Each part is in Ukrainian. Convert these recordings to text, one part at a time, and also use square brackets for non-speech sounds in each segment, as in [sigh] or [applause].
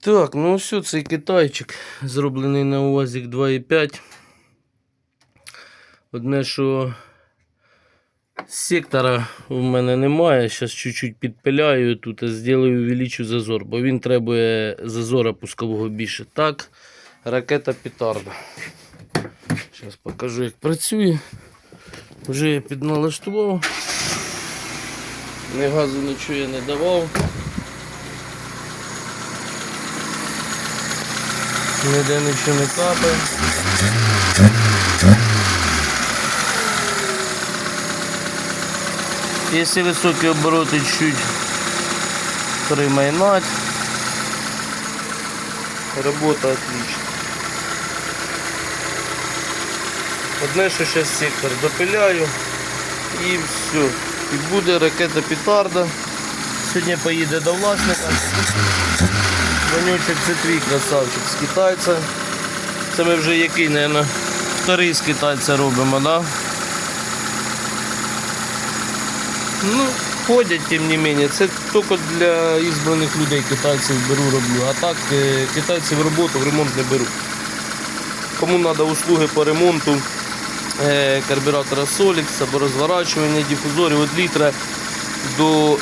Так, ну ось цей китайчик, зроблений на УАЗик 2.5. Одне, що сектора в мене немає. Зараз чуть-чуть підпиляю тут, зроблю увеличу зазор, бо він требує зазора пускового більше. Так, ракета петарда. Зараз покажу, як працює. Вже я підналаштував. Ні газу нічого я не давав. Ніде нічого не капає. Якщо високі обороти чуть примайнать, робота отлична. Одне, що зараз сектор допиляю і все. І буде ракета петарда. Сьогодні поїде до власника. Ванючок це твій красавчик з китайця. Це ми вже який, мабуть, вторий з китайця робимо, да? Ну, ходять, тим не менше. Це тільки для ізбраних людей китайців беру, роблю. А так е, китайців роботу в ремонт не беру. Кому треба услуги по ремонту е, карбюратора Solix або розворачування дифузорів від літра до [coughs]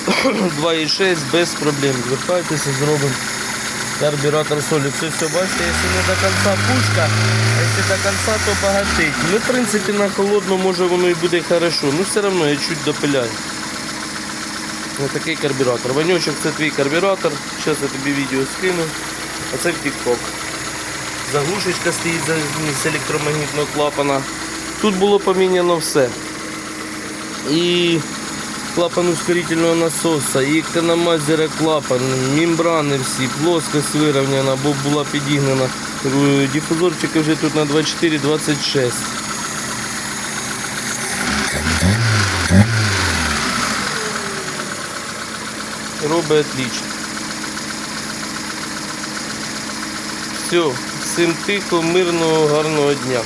2,6 без проблем. Звертайтеся, зробимо карбюратор Solix. Це все, бачите, якщо не до кінця пушка, а якщо до кінця, то багатить. Ну, в принципі, на холодно може воно і буде хорошо. Ну, все одно я чуть допиляю. Ось такий карбюратор. Ванючок, це твій карбюратор. Зараз я тобі відео скину. А це в TikTok. Заглушечка стоїть з електромагнітного клапана. Тут було поміняно все. І клапан ускорительного насоса, і канамазера клапан, мембрани всі, плоскость вирівняна, бо була підігнана. Е, Дифузорчики вже тут на 24-26. Робить отлично. Все, всім тихо, мирного, гарного дня.